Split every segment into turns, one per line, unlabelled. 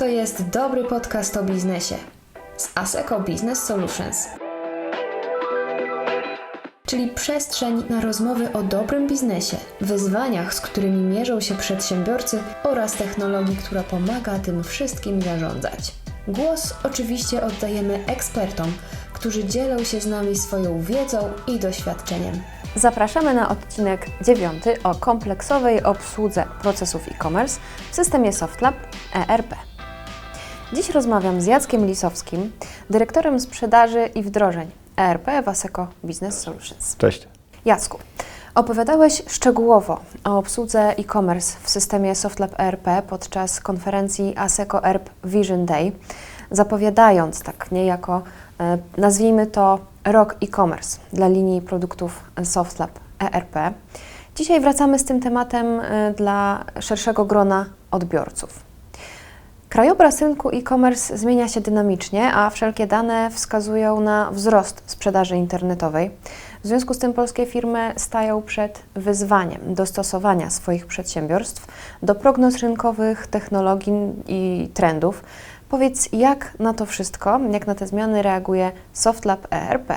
To jest dobry podcast o biznesie z ASECO Business Solutions. Czyli przestrzeń na rozmowy o dobrym biznesie, wyzwaniach, z którymi mierzą się przedsiębiorcy oraz technologii, która pomaga tym wszystkim zarządzać. Głos oczywiście oddajemy ekspertom, którzy dzielą się z nami swoją wiedzą i doświadczeniem.
Zapraszamy na odcinek dziewiąty o kompleksowej obsłudze procesów e-commerce w systemie SoftLab ERP. Dziś rozmawiam z Jackiem Lisowskim, dyrektorem sprzedaży i wdrożeń ERP w Aseco Business Solutions.
Cześć.
Jacku, opowiadałeś szczegółowo o obsłudze e-commerce w systemie SoftLab ERP podczas konferencji Aseco ERP Vision Day, zapowiadając tak niejako, e, nazwijmy to rok e-commerce dla linii produktów SoftLab ERP. Dzisiaj wracamy z tym tematem e, dla szerszego grona odbiorców. Krajobraz rynku e-commerce zmienia się dynamicznie, a wszelkie dane wskazują na wzrost sprzedaży internetowej. W związku z tym polskie firmy stają przed wyzwaniem dostosowania swoich przedsiębiorstw do prognoz rynkowych, technologii i trendów. Powiedz, jak na to wszystko, jak na te zmiany reaguje SoftLab ERP?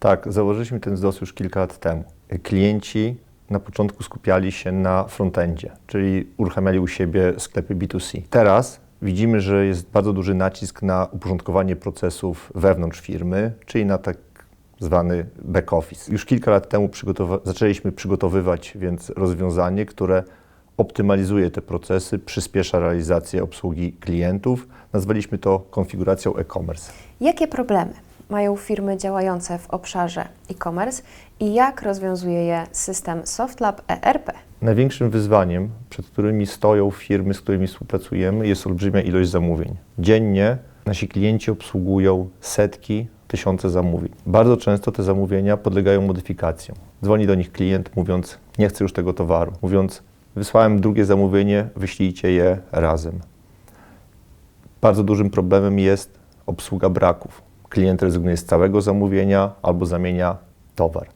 Tak, założyliśmy ten wzrost już kilka lat temu. Klienci na początku skupiali się na frontendzie, czyli uruchamiali u siebie sklepy B2C. Teraz widzimy, że jest bardzo duży nacisk na uporządkowanie procesów wewnątrz firmy, czyli na tak zwany back office. Już kilka lat temu przygotowa- zaczęliśmy przygotowywać więc rozwiązanie, które optymalizuje te procesy, przyspiesza realizację obsługi klientów. Nazwaliśmy to konfiguracją e-commerce.
Jakie problemy mają firmy działające w obszarze e-commerce i jak rozwiązuje je system SoftLab ERP?
Największym wyzwaniem, przed którymi stoją firmy, z którymi współpracujemy, jest olbrzymia ilość zamówień. Dziennie nasi klienci obsługują setki, tysiące zamówień. Bardzo często te zamówienia podlegają modyfikacjom. Dzwoni do nich klient mówiąc: Nie chcę już tego towaru. Mówiąc: Wysłałem drugie zamówienie, wyślijcie je razem. Bardzo dużym problemem jest obsługa braków. Klient rezygnuje z całego zamówienia albo zamienia towar.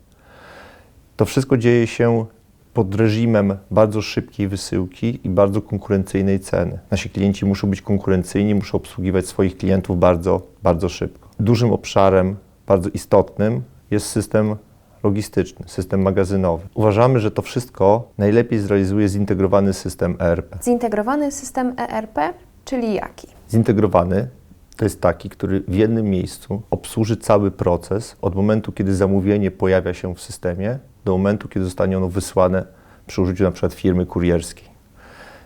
To wszystko dzieje się pod reżimem bardzo szybkiej wysyłki i bardzo konkurencyjnej ceny. Nasi klienci muszą być konkurencyjni, muszą obsługiwać swoich klientów bardzo, bardzo szybko. Dużym obszarem, bardzo istotnym jest system logistyczny, system magazynowy. Uważamy, że to wszystko najlepiej zrealizuje zintegrowany system ERP.
Zintegrowany system ERP, czyli jaki?
Zintegrowany to jest taki, który w jednym miejscu obsłuży cały proces od momentu, kiedy zamówienie pojawia się w systemie, do momentu, kiedy zostanie ono wysłane przy użyciu na przykład firmy kurierskiej.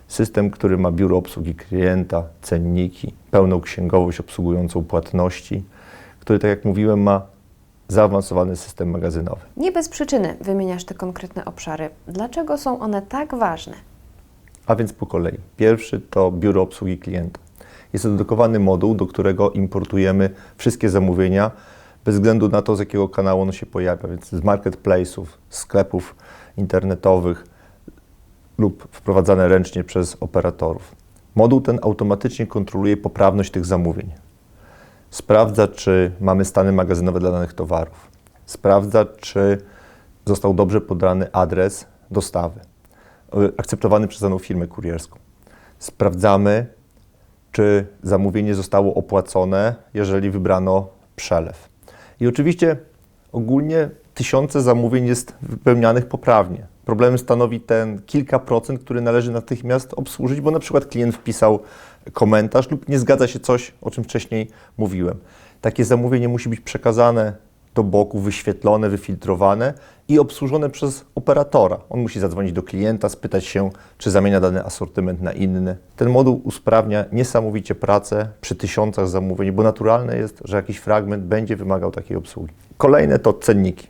System, który ma biuro obsługi klienta, cenniki, pełną księgowość obsługującą płatności, który, tak jak mówiłem, ma zaawansowany system magazynowy.
Nie bez przyczyny wymieniasz te konkretne obszary. Dlaczego są one tak ważne?
A więc po kolei. Pierwszy to biuro obsługi klienta. Jest to dedykowany moduł, do którego importujemy wszystkie zamówienia, bez względu na to, z jakiego kanału ono się pojawia, więc z marketplace'ów, sklepów internetowych lub wprowadzane ręcznie przez operatorów. Moduł ten automatycznie kontroluje poprawność tych zamówień. Sprawdza, czy mamy stany magazynowe dla danych towarów. Sprawdza, czy został dobrze pobrany adres dostawy, y, akceptowany przez daną firmę kurierską. Sprawdzamy, czy zamówienie zostało opłacone, jeżeli wybrano przelew. I oczywiście ogólnie tysiące zamówień jest wypełnianych poprawnie. Problemem stanowi ten kilka procent, który należy natychmiast obsłużyć, bo na przykład klient wpisał komentarz lub nie zgadza się coś, o czym wcześniej mówiłem. Takie zamówienie musi być przekazane do boku, wyświetlone, wyfiltrowane i obsłużone przez operatora. On musi zadzwonić do klienta, spytać się, czy zamienia dany asortyment na inny. Ten moduł usprawnia niesamowicie pracę przy tysiącach zamówień, bo naturalne jest, że jakiś fragment będzie wymagał takiej obsługi. Kolejne to cenniki.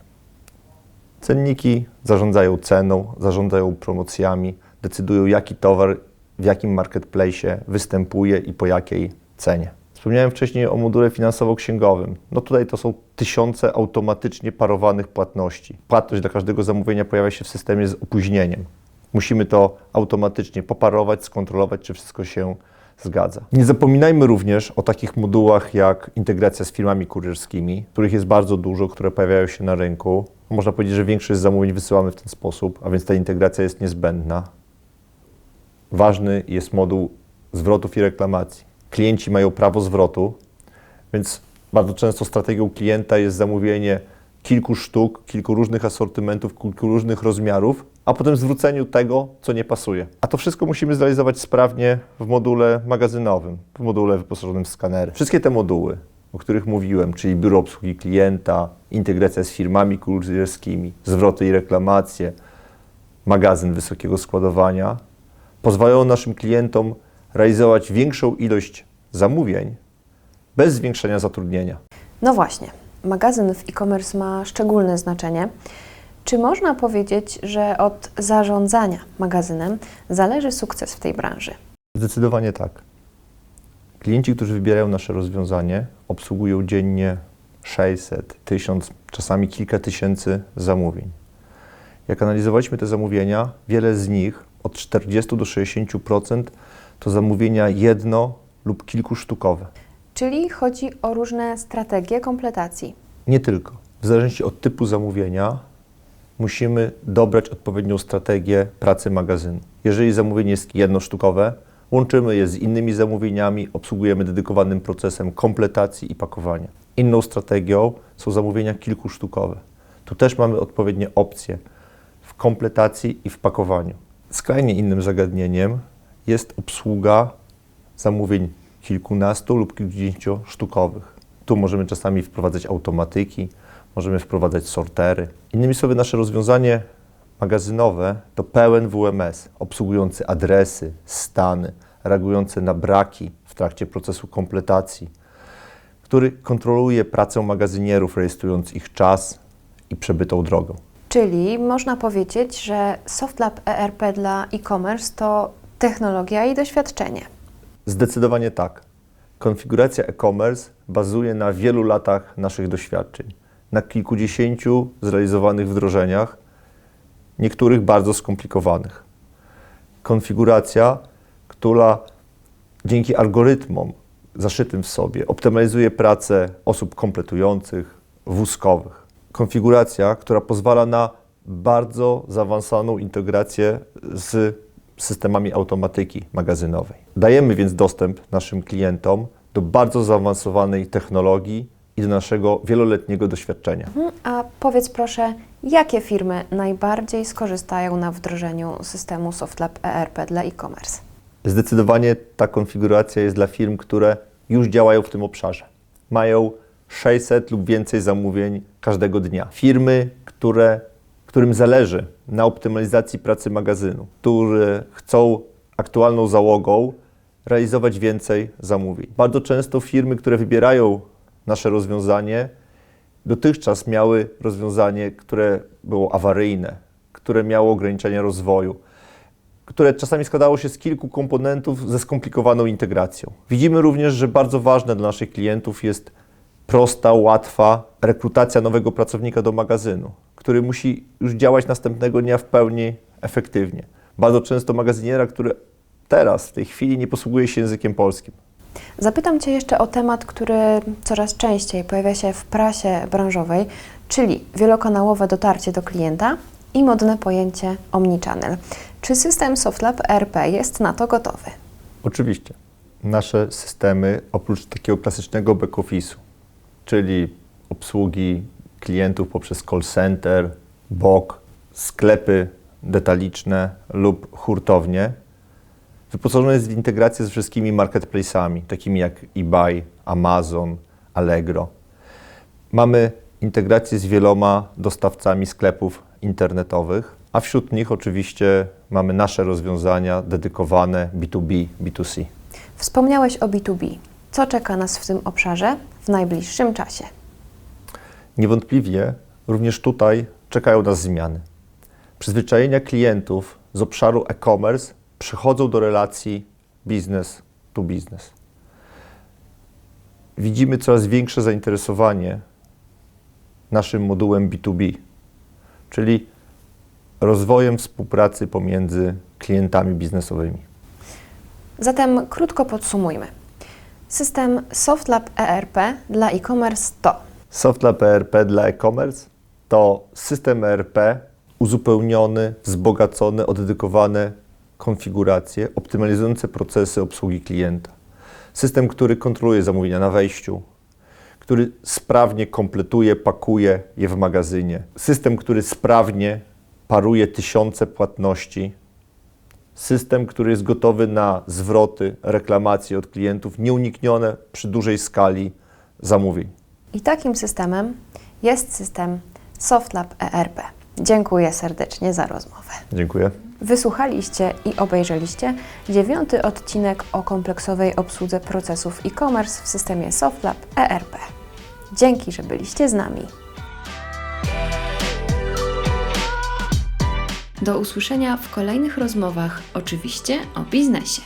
Cenniki zarządzają ceną, zarządzają promocjami, decydują jaki towar w jakim marketplace występuje i po jakiej cenie. Wspomniałem wcześniej o module finansowo-księgowym. No tutaj to są tysiące automatycznie parowanych płatności. Płatność dla każdego zamówienia pojawia się w systemie z opóźnieniem. Musimy to automatycznie poparować, skontrolować, czy wszystko się zgadza. Nie zapominajmy również o takich modułach jak integracja z firmami kurierskimi, których jest bardzo dużo, które pojawiają się na rynku. Można powiedzieć, że większość zamówień wysyłamy w ten sposób, a więc ta integracja jest niezbędna. Ważny jest moduł zwrotów i reklamacji. Klienci mają prawo zwrotu, więc bardzo często strategią klienta jest zamówienie kilku sztuk, kilku różnych asortymentów, kilku różnych rozmiarów, a potem zwróceniu tego, co nie pasuje. A to wszystko musimy zrealizować sprawnie w module magazynowym, w module wyposażonym w skanery. Wszystkie te moduły, o których mówiłem, czyli biuro obsługi klienta, integracja z firmami kurierskimi, zwroty i reklamacje, magazyn wysokiego składowania, pozwalają naszym klientom realizować większą ilość zamówień bez zwiększenia zatrudnienia.
No właśnie, magazyn w e-commerce ma szczególne znaczenie. Czy można powiedzieć, że od zarządzania magazynem zależy sukces w tej branży?
Zdecydowanie tak. Klienci, którzy wybierają nasze rozwiązanie, obsługują dziennie 600, 1000, czasami kilka tysięcy zamówień. Jak analizowaliśmy te zamówienia, wiele z nich, od 40 do 60%, to zamówienia jedno lub kilkusztukowe.
Czyli chodzi o różne strategie kompletacji.
Nie tylko. W zależności od typu zamówienia musimy dobrać odpowiednią strategię pracy magazynu. Jeżeli zamówienie jest jednosztukowe, łączymy je z innymi zamówieniami, obsługujemy dedykowanym procesem kompletacji i pakowania. Inną strategią są zamówienia kilkusztukowe. Tu też mamy odpowiednie opcje w kompletacji i w pakowaniu. Skrajnie innym zagadnieniem jest obsługa zamówień kilkunastu lub kilkudziesięciosztukowych. Tu możemy czasami wprowadzać automatyki, możemy wprowadzać sortery. Innymi słowy, nasze rozwiązanie magazynowe to pełen WMS, obsługujący adresy, stany, reagujący na braki w trakcie procesu kompletacji, który kontroluje pracę magazynierów, rejestrując ich czas i przebytą drogą.
Czyli można powiedzieć, że SoftLab ERP dla e-commerce to technologia i doświadczenie.
Zdecydowanie tak. Konfiguracja e-commerce bazuje na wielu latach naszych doświadczeń, na kilkudziesięciu zrealizowanych wdrożeniach, niektórych bardzo skomplikowanych. Konfiguracja, która dzięki algorytmom zaszytym w sobie optymalizuje pracę osób kompletujących, wózkowych. Konfiguracja, która pozwala na bardzo zaawansowaną integrację z systemami automatyki magazynowej. Dajemy więc dostęp naszym klientom do bardzo zaawansowanej technologii i do naszego wieloletniego doświadczenia.
Mhm, A powiedz proszę, jakie firmy najbardziej skorzystają na wdrożeniu systemu SoftLab ERP dla e-commerce?
Zdecydowanie ta konfiguracja jest dla firm, które już działają w tym obszarze. Mają 600 lub więcej zamówień każdego dnia. Firmy, które, którym zależy na optymalizacji pracy magazynu, które chcą aktualną załogą realizować więcej zamówień. Bardzo często firmy, które wybierają nasze rozwiązanie, dotychczas miały rozwiązanie, które było awaryjne, które miało ograniczenia rozwoju, które czasami składało się z kilku komponentów ze skomplikowaną integracją. Widzimy również, że bardzo ważne dla naszych klientów jest prosta, łatwa rekrutacja nowego pracownika do magazynu, który musi już działać następnego dnia w pełni efektywnie. Bardzo często magazyniera, który teraz, w tej chwili nie posługuje się językiem polskim.
Zapytam Cię jeszcze o temat, który coraz częściej pojawia się w prasie branżowej, czyli wielokanałowe dotarcie do klienta i modne pojęcie omnichannel. Czy system SoftLab ERP jest na to gotowy?
Oczywiście. Nasze systemy, oprócz takiego klasycznego back-office'u, czyli obsługi klientów poprzez call center, BOK, sklepy detaliczne lub hurtownie, wyposażone jest w integrację z wszystkimi marketplace'ami, takimi jak eBay, Amazon, Allegro. Mamy integrację z wieloma dostawcami sklepów internetowych, a wśród nich oczywiście mamy nasze rozwiązania dedykowane B2B, B2C.
Wspomniałeś o B2B. Co czeka nas w tym obszarze w najbliższym czasie?
Niewątpliwie również tutaj czekają nas zmiany. Przyzwyczajenia klientów z obszaru e-commerce przechodzą do relacji business to business. Widzimy coraz większe zainteresowanie naszym modułem B2B, czyli rozwojem współpracy pomiędzy klientami biznesowymi.
Zatem krótko podsumujmy. System SoftLab ERP dla e-commerce to
SoftLab ERP dla e-commerce to system ERP uzupełniony, wzbogacony o dedykowane konfiguracje optymalizujące procesy obsługi klienta. System, który kontroluje zamówienia na wejściu, który sprawnie kompletuje, pakuje je w magazynie. System, który sprawnie paruje tysiące płatności. System, który jest gotowy na zwroty, reklamacje od klientów, nieuniknione przy dużej skali zamówień.
I takim systemem jest system SoftLab ERP. Dziękuję serdecznie za rozmowę.
Dziękuję.
Wysłuchaliście i obejrzeliście dziewiąty odcinek o kompleksowej obsłudze procesów e-commerce w systemie SoftLab ERP. Dzięki, że byliście z nami.
Do usłyszenia w kolejnych rozmowach, oczywiście o biznesie.